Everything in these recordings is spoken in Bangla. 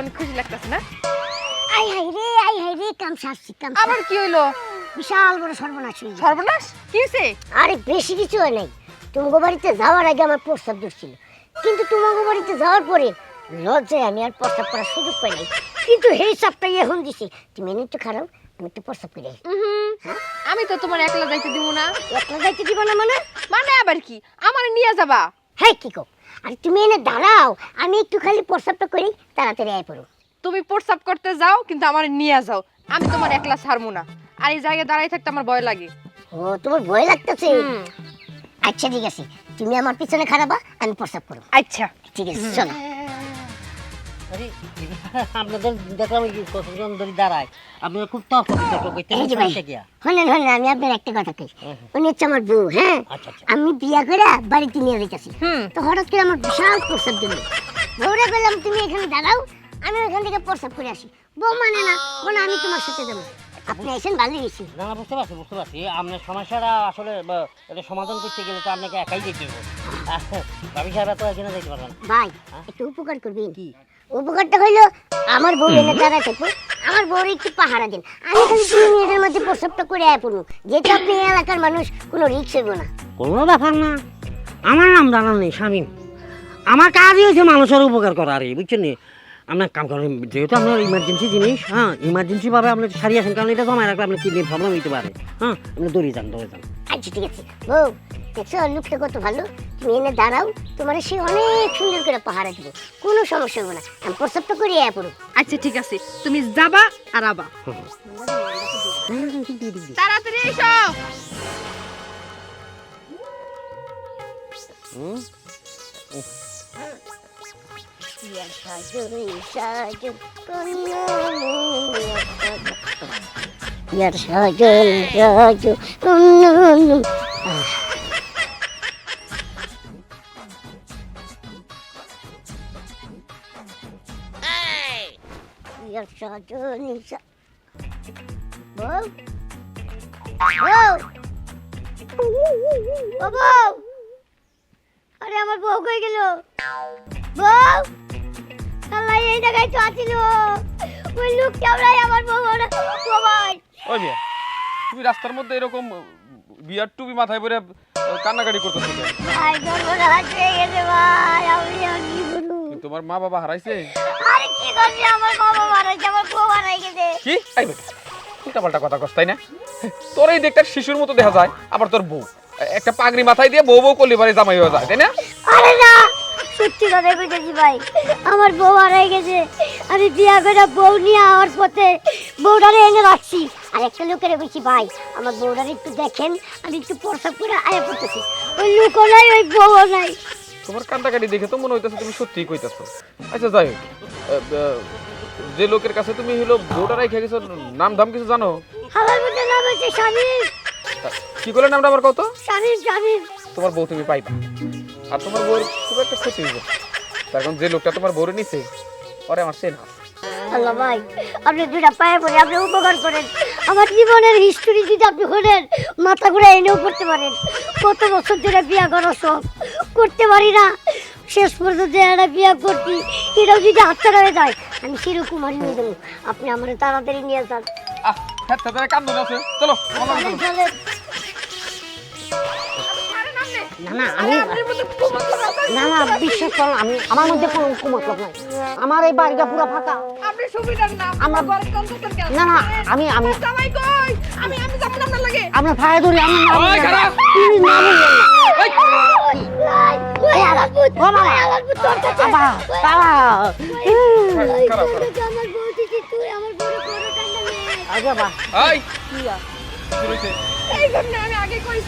অনেক খুশি লাগতেছে না? আই হাই রে আই হাই রে কাম সারছি কাম আবার কি হইল? বিশাল বড় সর্বনাশ গেছে। সর্বনাশ? কি হয়েছে আরে বেশি কিছু হয় নাই। তোমাগো বাড়িতে যাওয়ার আগে আমার প্রস্তাব ছিল কিন্তু তোমাগো বাড়িতে যাওয়ার পরে লজ্জায় আমি আর প্রস্তাব করার সুযোগ পাই নাই। কিন্তু এই চাপটাই এখন দিছি। তুমি এনে একটু খারাপ আমি একটু প্রস্তাব করে। আমি তো তোমার একলা যাইতে দিব না। একলা যাইতে দিব না মানে? মানে আবার কি? আমার নিয়ে যাবা। হ্যাঁ কি কো আরে তুমি এনে দাঁড়াও আমি একটু খালি প্রস্তাবটা করি তাড়াতাড়ি আয় পড়ো। তুমি প্রস্তাব করতে যাও কিন্তু আমার নিয়ে যাও। আমি তোমার একলা ছাড়বো না। আর এই জায়গায় দাঁড়াই থাকতে আমার ভয় লাগে। ও তোমার ভয় লাগতেছে? আচ্ছা ঠিক আছে। তুমি আমার পিছনে খারাপা আমি প্রস্তাব করো আচ্ছা। ঠিক আছে চলো। আরে আপনাদের দেখলাম কতজন ধরে দাঁড়ায়। আপনারা খুব তর্ক করতে এই যে ভাই সমস্যা কি আর? হলেন হলেন আমি আপনার একটা কথা কই। উনি হচ্ছে আমার বউ হ্যাঁ? আচ্ছা আচ্ছা। আমি বিয়া করে বাড়িতে নিয়ে হুম। তো হঠাৎ করে আমার বিশাল প্রস্তাব দিল। বউরে বললাম তুমি এখানে দাঁড়াও আমি ওখান থেকে প্রস্তাব করে আসি। বউ মানে না বলে আমি তোমার সাথে যাব। আপনি এসেন ভালো গেছি না না বুঝতে পারছি বুঝতে পারছি। আপনার সমস্যাটা আসলে এটা সমাধান করতে গেলে তো আপনাকে একাই যেতে হবে। ভাবি সাহেব তো এখানে যেতে পারবেন ভাই হ্যাঁ? একটু উপকার করবেন। কি? উপকারটা হইল আমার বউ এনে দাঁড়া থাকব আমার বউর একটু পাহারা দিন। আমি খালি দুই মিনিটের মধ্যে করে আয় পড়ব। যেহেতু আপনি এই এলাকার মানুষ কোনো রিক্স হইব না। কোনো ব্যাপার না। আমার নাম জানা নেই স্বামী। আমার কাজই হয়েছে মানুষের উপকার করা আর বুঝছেন নি? আপনার কাম করেন যেহেতু আপনার ইমার্জেন্সি জিনিস হ্যাঁ ইমার্জেন্সি ভাবে আপনি সারিয়ে আসেন কারণ এটা জমায় রাখলে আপনার কিডনি প্রবলেম হইতে পারে। হ্যাঁ আপনি দৌড়ে যান দৌড়ে যান। আচ্ছা ঠিক আছে বউ দেখছ লোকটা কত ভালো? তুমি এনে দাঁড়াও তোমার সে অনেক সুন্দর করে পাহারা দিব। কোনো সমস্যা হবে না। আমি প্রস্তাবটা করে আয় পড়ো আচ্ছা ঠিক আছে। তুমি যাবা আর আবা। তাড়াতাড়ি এসো! সাজন সাজন কন্যা ইয়া সাজন বউ। আরে, আমার বউ কই গেল? বউ। আল্লাহ এই জায়গায় তো আছিল ওই লোক চামড়াই আমার বউ, ওরা ভাই। ওই মিয়া তুমি রাস্তার মধ্যে এরকম বিয়ার টুপি মাথায় পরে কান্নাকাটি করতেছো তোমার মা বাবা হারাইছে? আরে কি করছি আমার বাবা মারাইছে আমার বউ হারাই গেছে। কি? এই বেটা পাল্টা কথা কস তাই না? তোর এই দেখতে শিশুর মতো দেখা যায় আবার তোর বউ। একটা পাগড়ি মাথায় দিয়ে বউ বউ করলে পারে জামাই হয়ে যায় তাই না? আরে না সত্যি কথা কইতেছি ভাই আমার বউ হারাই গেছে। আমি বিয়া করে বউ নিয়ে আওয়ার পথে বউটারে এনে রাখছি। আর একটা লোকের বলছি ভাই আমার বউটারে একটু দেখেন আমি একটু প্রসাব করে আয়া করতেছি ওই লোকও নাই ওই বউও নাই। তোমার কান্নাকাটি দেখে তো মনে হইতেছে তুমি সত্যিই কইতাছো। আচ্ছা যাই হোক। যে লোকের কাছে তুমি হলো বউটা রাইখে গেছো নাম ধাম কিছু জানো? আমার মধ্যে নাম হচ্ছে স্বামী কি করলে নামটা আমার কত স্বামী স্বামী তোমার বউ তুমি পাইবা। আর তোমার বউর খুব একটা ক্ষতি হইব। তার কারণ যে লোকটা তোমার বউরে নিছে পরে আমার সে না আল্লাহ ভাই আপনি দুটা পায়ে পড়ে আপনি উপকার করেন। আমার জীবনের হিস্টোরি যদি আপনি শোনেন মাথা ঘুরে এনেও করতে পারেন। কত বছর ধরে বিয়া করা সব। করতে পারি না। শেষ পর্যন্ত একটা বিয়া করছি। এটাও যদি হাতটা হয়ে যায় আমি চিরকুমারী নিয়ে দেবো আপনি আমার তাড়াতাড়ি নিয়ে যান। আহ হ্যাঁ তাদের কান্দন আছে। চলো। না না আমি না না বিশ্বাস করো আমি আমার মধ্যে কোনো কুমতলব নাই। আমার এই বাড়িটা পুরো ফাঁকা। আপনি সুবিধার না আমার- ঘরে কন্ট্রোল কেন না না আমি আমি জামাই কই? আমি আমি যাব না লাগে। আপনার ফায়ে ধরি আমি না ওই, খারাপ। তুমি না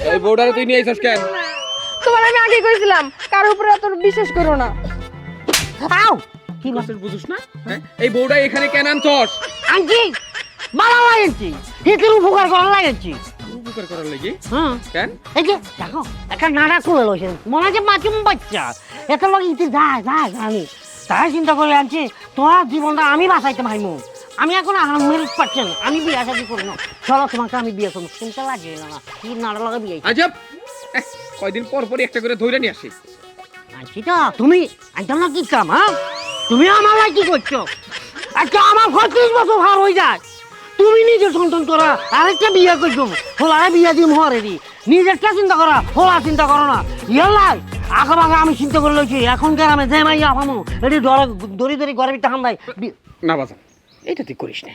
এই বউটারে তুই নিয়ে আইছস কেন? তোমার আমি আগে কইছিলাম কার উপরে এত বিশ্বাস করো না। আও কি বল বুঝছিস বুঝিস না? হ্যাঁ? এই বউটা এখানে কেন আনছস? আনছি মালা লাগেছি হিতের উপকার করা লাগেছি উপকার করার লাগি? হ্যাঁ কেন? এই যে দেখো একটা লইছেন মনে হচ্ছে মাছুম বাচ্চা। এত লোক ইতি যায় যায় আমি তাই চিন্তা করে আনছি তোমার জীবনটা আমি বাঁচাইতে পারব আমি এখন আহমেদ পাচ্ছেন আমি বিয়ে শাদি করি না। চলো তোমাকে আমি বিয়ে করব। শুনতে লাগে না কি নাড়া লাগা বিয়ে আজব! কয়দিন পর পরই একটা করে ধইরা নিয়ে আসি। আনছি তো তুমি একদম না কি কাম হ্যাঁ? তুমি আমার লাগে কি করছ? আজকে আমার ছত্রিশ বছর ভার হয়ে যায়। তুমি নিজের সন্তান করা আরেকটা বিয়ে করছ হোলারে বিয়ে দিম হরে দি। নিজেরটা চিন্তা করা হোলা চিন্তা করো না। ইয়াল্লাই আগে বাগে আমি চিন্তা করে লইছি এখনকার আমি যে মাইয়া পামু এটি ডরে দড়ি দড়ি ঘরে বিটা হান্দাই না বাজান এটা তুই করিস না।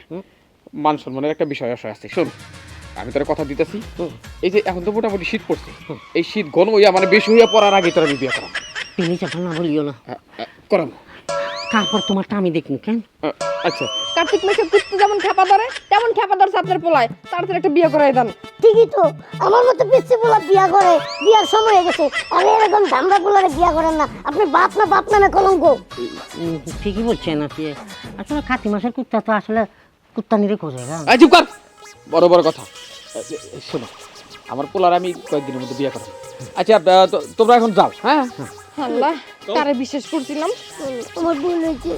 মান সম্মানের একটা বিষয় আসে আছে শোন। আমি তোর কথা দিতেছি। এই যে এখন তো মোটামুটি শীত পড়ছে। এই শীত ঘন হইয়া মানে বেশি হইয়া পড়ার আগে তোর আমি বিয়ে করাম তুমি চাপা না বলিও না। আ, আ, করাম। তারপর তোমারটা আমি দেখনি কেন? আচ্ছা। কার্তিক মাসে কুত্তে যেমন খেপা ধরে তেমন খেপা ধরছে আপনার পোলায়। তাড়াতাড়ি একটা বিয়ে করাই দেন। ঠিকই তো। আমার মতো পিচ্ছি পোলা বিয়ে করে বিয়ার সময় হয়ে গেছে। আর এরকম ধামরা পোলারে বিয়া করেন না। আপনি বাপ না বাপ নামে কলঙ্ক। ঠিকই বলছেন আপনি। আসলে কাতি মাসের কুত্তা তো আসলে কুত্তা নিরে খোঁজে হ্যাঁ আই চুপ কর। বড় বড় কথা। শোনো আমার পোলার আমি কয়েকদিনের মধ্যে বিয়ে করব। আচ্ছা তোমরা এখন যাও হ্যাঁ? আল্লাহ তারা বিশ্বাস করছিলাম। তোমার বোন হয়েছে